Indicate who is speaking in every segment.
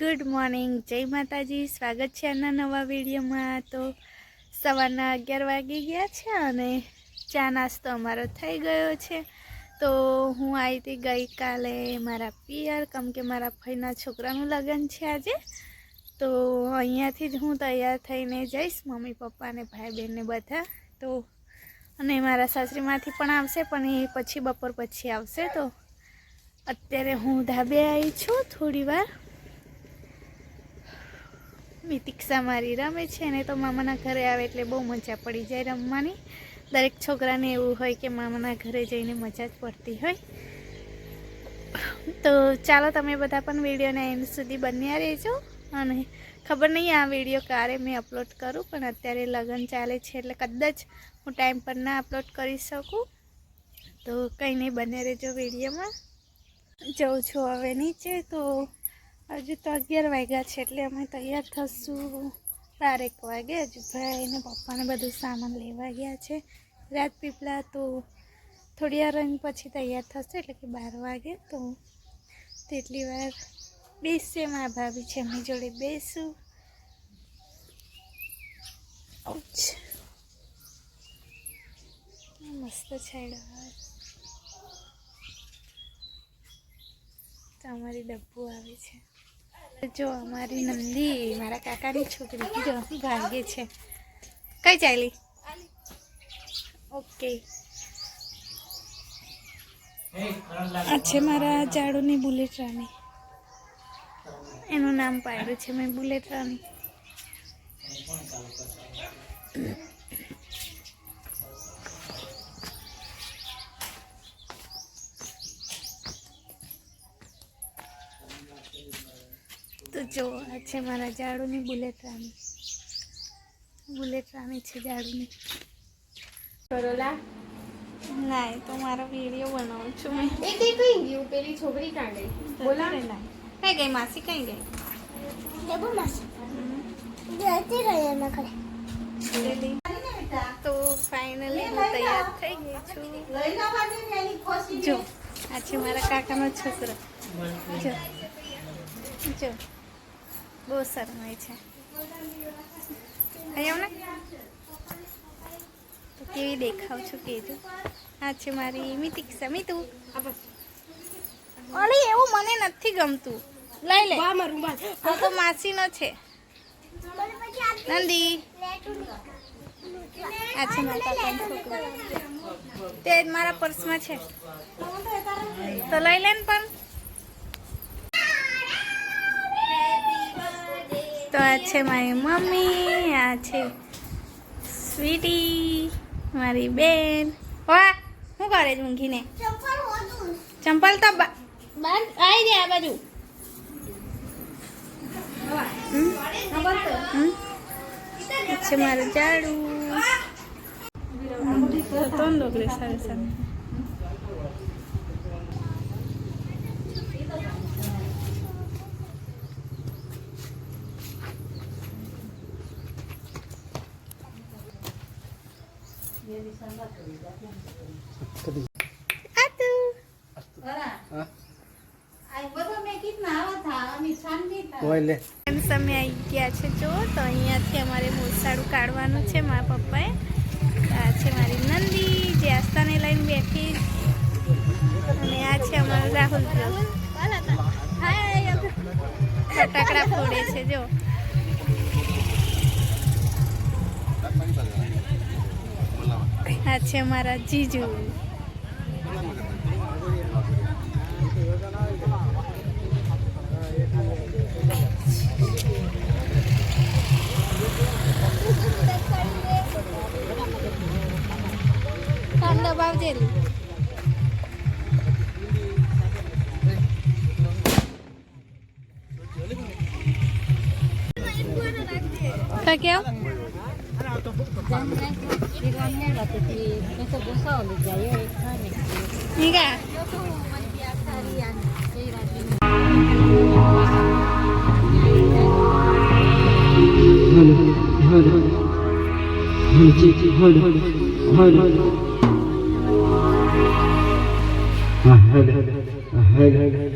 Speaker 1: Good morning જય માતાજી. સ્વાગત છે આના નવા વિડીયોમાં. તો સવારના અગિયાર વાગી ગયા છે અને ચા નાસ્તો અમારો થઈ ગયો છે. તો હું આવી હતી ગઈકાલે મારા પિયર, કમ કે મારા ભાઈના છોકરાનું લગ્ન છે આજે. તો અહીંયાથી જ હું તૈયાર થઈને જઈશ, મમ્મી, પપ્પા અને ભાઈ બહેનને બધા. તો અને મારા સાસરીમાંથી પણ આવશે, પણ એ પછી બપોર પછી આવશે. તો અત્યારે હું ધાબે આવી છું થોડી વાર. મિતિક્ષા મારી રમે છે ને તો મામાના ઘરે આવે એટલે બહુ મજા પડી જાય રમવાની. દરેક છોકરાને એવું હોય કે મામાના ઘરે જઈને મજા જ પડતી હોય. તો ચાલો તમે બધા પણ વિડીયોના એન્ડ સુધી બન્યા રહેજો. અને ખબર નહીં આ વીડિયો ક્યારે મેં અપલોડ કરું, પણ અત્યારે લગ્ન ચાલે છે એટલે કદાચ હું ટાઈમ પર ના અપલોડ કરી શકું. તો કંઈ નહીં બને રહેજો વિડીયોમાં. જઉં છું હવે નીચે, તો હજુ તો અગિયાર વાગ્યા છે એટલે અમે તૈયાર થશું બારેક વાગે. હજુ ભાઈ ને પપ્પાને બધું સામાન લેવા ગયા છે. રાજપીપળા તો થોડી વાર રંગ પછી તૈયાર થશે એટલે કે બાર વાગે. તો તેટલી વાર બેસશે મા ભાભી છે. એમની જોડે બેસું. મસ્ત છાડ્યો તો અમારી ડબ્બુ આવે છે. જો અમારી નંદી, મારા કાકાની છોકરી જો ભાગે છે. કઈ ચાલી ઓકે. આ છે મારા જાડુની બુલેટ રાણી. એનું નામ પાડ્યું છે, મેં બુલેટ રાણી. તો જો આ છે મારા જાડુની બુલેટ રાણી. બુલેટ રાણી છે જાડુની
Speaker 2: કરોલા?
Speaker 1: ના એ તો મારો વીડિયો બનાવું છું મેં.
Speaker 2: એ કઈ કઈ ગયું? પેલી છોકરી કાં ગઈ?
Speaker 1: બોલા ને. ના કઈ ગઈ માસી? કઈ ગઈ? તો ફાઇનલી હું તૈયાર થઈ ગઈ છું. જો આ છે મારા કાકાનો છોકરો. જો જો. બહુ શરમાય છે. અહીંયા ને તો કેવી દેખાવ છું કેજો. આ છે મારી મિતિક્ષા મિતુ? અરે એવું મને નથી ગમતું. લઈ લે.
Speaker 2: બા
Speaker 1: તો માસીનો છે. નંદી. આ છે મારા કાકાનો છોકરો. તે મારા પર્સમાં છે. તો લઈ લે ને પણ. તો આ છે મારી મમ્મી આ છે સ્વીટી મારી બેન વાહ શું કરે છે ઊંઘીને ચંપલ તો બા- બાર આવી દે આ બાજુ હમ? હમ? છે મારું ઝાડુ ત્રણ ડોગરે સારી સારી આતુ. એમ સમય આવી ગયા છે જો તો અહીંયાથી અમારે મોસાળું કાઢવાનું છે મારા પપ્પાએ. આ છે મારી નંદી જે આસ્તાને લઈને બેઠી. અને આ છે અમારો રાહુલ ફટાકડા ફોડે છે જો. આ છે મારા જીજુ કાન દબાવજે લી.
Speaker 2: Enggak. Halo, halo, halo, halo,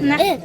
Speaker 3: Nah. Eh.